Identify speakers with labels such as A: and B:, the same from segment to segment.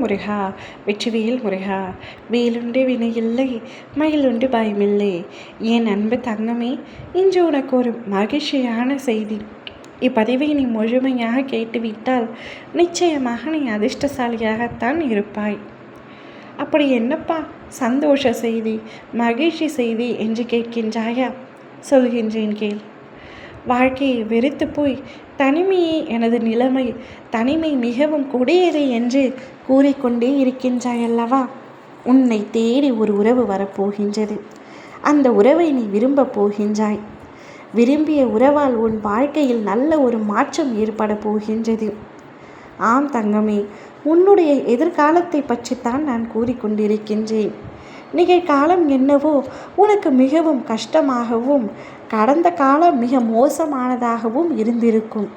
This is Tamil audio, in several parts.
A: முருகா வெற்றிவேல் முருகா வேலுண்டு வினையில்லை மயிலுண்டு பயமில்லை. என் அன்பு தங்கமே இன்று உனக்கு ஒரு மகிழ்ச்சியான செய்தி. இப்பதிவை நீ முழுமையாக கேட்டுவிட்டால் நிச்சயமாக நீ அதிர்ஷ்டசாலியாகத்தான் இருப்பாய். அப்படி என்னப்பா சந்தோஷ செய்தி மகிழ்ச்சி செய்தி என்று கேட்கின்றாயா? சொல்கின்றேன் கேள். வாழ்க்கையை வெறுத்து போய் தனிமையே எனது நிலைமை தனிமை மிகவும் கொடியது என்று கூறிக்கொண்டே இருக்கின்றாய் அல்லவா உன்னை தேடி ஒரு உறவு வரப்போகின்றது. அந்த உறவை நீ விரும்பப் போகின்றாய். விரும்பிய உறவால் உன் வாழ்க்கையில் நல்ல ஒரு மாற்றம் ஏற்பட போகின்றது. ஆம் தங்கமே உன்னுடைய எதிர்காலத்தை பற்றித்தான் நான் கூறிக்கொண்டிருக்கின்றேன். நிகழ்காலம் என்னவோ? உனக்கு மிகவும் கஷ்டமாகவும் கடந்த காலம் மிக மோசமானதாகவும் இருந்திருக்கும்.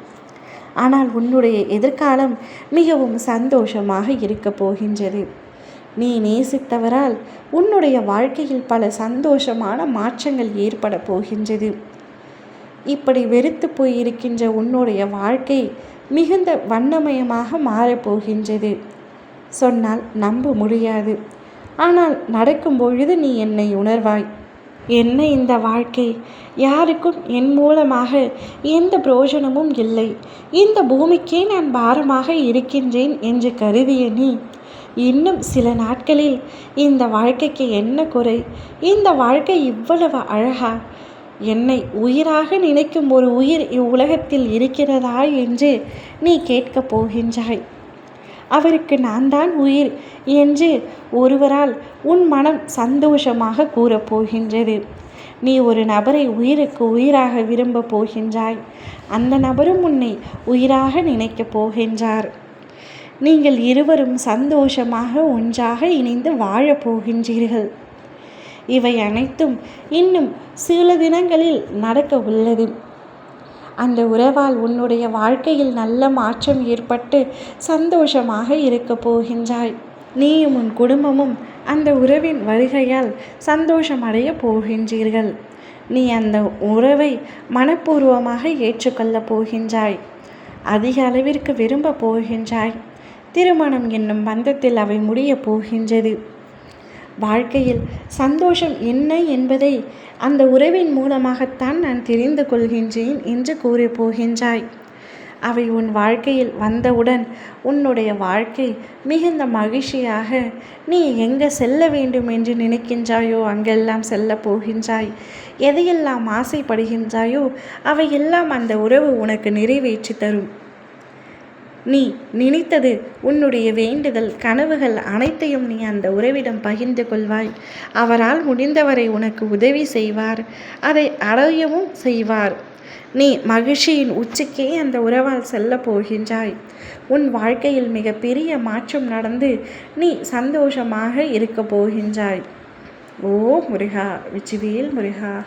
A: ஆனால் உன்னுடைய எதிர்காலம் மிகவும் சந்தோஷமாக இருக்கப் போகின்றது. நீ நேசித்தவரால் உன்னுடைய வாழ்க்கையில் பல சந்தோஷமான மாற்றங்கள் ஏற்பட போகின்றது. இப்படி வெறுத்து போயிருக்கின்ற உன்னுடைய வாழ்க்கை மிகுந்த வண்ணமயமாக மாறப்போகின்றது சொன்னால் நம்ப முடியாது. ஆனால் நடக்கும் பொழுது நீ என்னை உணர்வாய். என்ன இந்த வாழ்க்கை? யாருக்கும் என் மூலமாக எந்த பிரயோஜனமும் இல்லை. இந்த பூமிக்கே நான் பாரமாக இருக்கின்றேன் என்று கருதிய நீ இன்னும் சில நாட்களில் இந்த வாழ்க்கைக்கு என்ன குறை? இந்த வாழ்க்கை இவ்வளவு அழகா? என்னை உயிராக நினைக்கும் ஒரு உயிர் இவ்வுலகத்தில் இருக்கிறதா என்று நீ கேட்கப் போகின்றாய். அவருக்கு நான் தான் உயிர் என்று ஒருவரால் உன் மனம் சந்தோஷமாக கூறப்போகின்றது நீ ஒரு நபரை உயிருக்கு உயிராக விரும்ப போகின்றாய். அந்த நபரும் உன்னை உயிராக நினைக்கப் போகின்றார். நீங்கள் இருவரும் சந்தோஷமாக ஒன்றாக இணைந்து வாழப் போகின்றீர்கள். இவை அனைத்தும் இன்னும் சில தினங்களில் நடக்க உள்ளது அந்த உறவால் உன்னுடைய வாழ்க்கையில் நல்ல மாற்றம் ஏற்பட்டு சந்தோஷமாக இருக்கப் போகின்றாய். நீயும் உன் குடும்பமும் அந்த உறவின் வருகையால் சந்தோஷமடைய போகின்றீர்கள். நீ அந்த உறவை மனப்பூர்வமாக ஏற்றுக்கொள்ளப் போகின்றாய். அதிக அளவிற்கு விரும்ப போகின்றாய். திருமணம் என்னும் பந்தத்தில் அவை முடியப் போகின்றது. வாழ்க்கையில் சந்தோஷம் என்ன என்பதை அந்த உறவின் மூலமாகத்தான் நான் தெரிந்து கொள்கின்றேன் என்று கூறி போகின்றாய். அவை உன் வாழ்க்கையில் வந்தவுடன் உன்னுடைய வாழ்க்கை மிகுந்த மகிழ்ச்சியாக நீ எங்கே செல்ல வேண்டும் என்று நினைக்கின்றாயோ அங்கெல்லாம் செல்ல போகின்றாய். எதையெல்லாம் ஆசைப்படுகின்றாயோ அவையெல்லாம் அந்த உறவு உனக்கு நிறைவேற்றி தரும். நீ நினைத்தது உன்னுடைய வேண்டுதல் கனவுகள் அனைத்தையும் நீ அந்த உறவிடம் பகிர்ந்து கொள்வாய். அவரால் முடிந்தவரை உனக்கு உதவி செய்வார் அதை அடையவும் செய்வார். நீ மகிழ்ச்சியின் உச்சிக்கே அந்த உறவால் செல்ல போகின்றாய். உன் வாழ்க்கையில் மிகப்பெரிய மாற்றம் நடந்து நீ சந்தோஷமாக இருக்க போகின்றாய். ஓ முருகா விச்சிவேல் முருகா.